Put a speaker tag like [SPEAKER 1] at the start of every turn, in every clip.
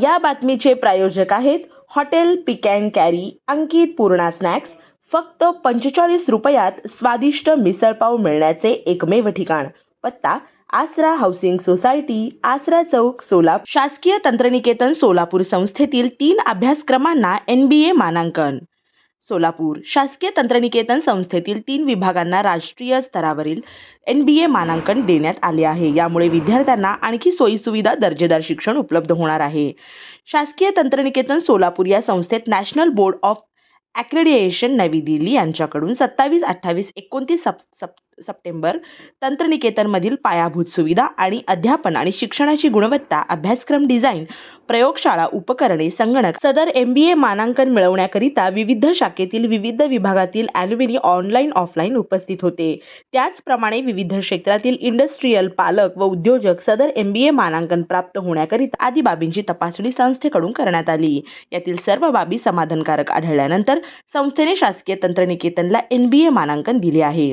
[SPEAKER 1] या बातमीचे प्रायोजक आहेत hotel pick and carry Ankit Purna snacks. फक्त पंचेचाळीस रुपयात स्वादिष्ट मिसळपाव मिळण्याचे एकमेव ठिकाण. पत्ता आसरा हाऊसिंग सोसायटी आसरा चौक सोलापूर शासकीय तंत्रनिकेतन सोलापूर संस्थेतील तीन अभ्यासक्रमांना एन बी ए मानांकन. सोलापूर. शासकीय तंत्रनिकेतन संस्थेतील तीन विभागांना राष्ट्रीय स्तरावरील एन बी ए मानांकन देण्यात आले आहे. यामुळे विद्यार्थ्यांना आणखी सोयीसुविधा दर्जेदार शिक्षण उपलब्ध होणार आहे. शासकीय तंत्रनिकेतन सोलापूर या संस्थेत नॅशनल बोर्ड ऑफ ॲक्रेडिएशन नवी दिल्ली यांच्याकडून सत्तावीस अठ्ठावीस एकोणतीस सप सप सप्टेंबर तंत्रनिकेतनमधील पायाभूत सुविधा आणि अध्यापन आणि शिक्षणाची गुणवत्ता अभ्यासक्रम डिझाईन प्रयोगशाळा उपकरणे संगणक सदर एम बी ए मानांकन मिळवण्याकरिता विविध शाखेतील विविध विभागातील ॲल्युमिनी ऑनलाईन ऑफलाईन उपस्थित होते. त्याचप्रमाणे विविध क्षेत्रातील इंडस्ट्रीयल पालक व उद्योजक सदर एम बी ए मानांकन प्राप्त होण्याकरिता आदी बाबींची तपासणी संस्थेकडून करण्यात आली. यातील सर्व बाबी समाधानकारक आढळल्यानंतर संस्थेने शासकीय तंत्रनिकेतनला एन बी ए मानांकन दिले आहे.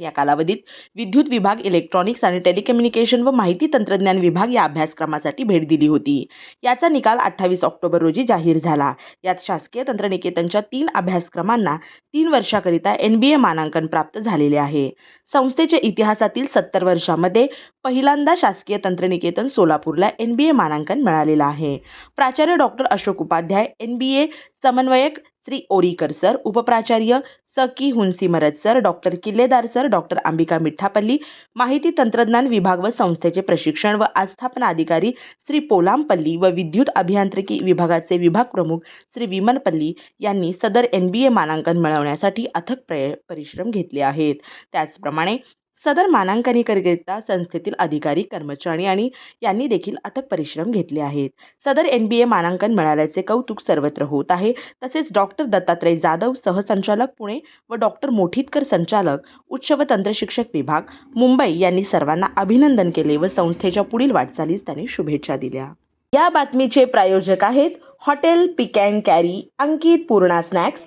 [SPEAKER 1] या कालावधीत विद्युत विभाग इलेक्ट्रॉनिक्स आणि टेलिकम्युनिकेशन व माहिती तंत्रज्ञान विभाग या अभ्यासक्रमासाठी भेट दिली होती. याचा निकाल अठ्ठावीस ऑक्टोबर रोजी जाहीर झाला. यात शासकीय तंत्रनिकेतनच्या तीन अभ्यासक्रमांना तीन वर्षाकरिता एन बी ए मानांकन प्राप्त झालेले आहे. संस्थेच्या इतिहासातील सत्तर वर्षामध्ये पहिल्यांदा शासकीय तंत्रनिकेतन सोलापूरला एन बी ए मानांकन मिळालेलं आहे. प्राचार्य doctor Ashok Upadhyay N B A समन्वयक श्री ओरीकर सर उपप्राचार्य स की हुंसीमरज sir doctor Killedar sir doctor Ambika Mithapalli माहिती तंत्रज्ञान विभाग व संस्थेचे प्रशिक्षण व आस्थापना अधिकारी श्री पोलामपल्ली व विद्युत अभियांत्रिकी विभागाचे विभाग प्रमुख श्री विमनपल्ली यांनी सदर एन बी ए मानांकन मिळवण्यासाठी अथक प्रय परिश्रम घेतले आहेत. त्याचप्रमाणे सदर मानांकनीकरिता संस्थेतील अधिकारी कर्मचारी आणि यांनी देखील अथक परिश्रम घेतले आहेत. सदर एन बी ए मानांकन मिळाल्याचे कौतुक सर्वत्र होत आहे. तसेच डॉक्टर दत्तात्रय जाधव सहसंचालक पुणे व डॉक्टर मोठीतकर संचालक उच्च व तंत्रशिक्षक विभाग मुंबई यांनी सर्वांना अभिनंदन केले व संस्थेच्या पुढील वाटचालीस त्यांनी शुभेच्छा दिल्या. या बातमीचे प्रायोजक आहेत hotel pick and carry Ankit Purna snacks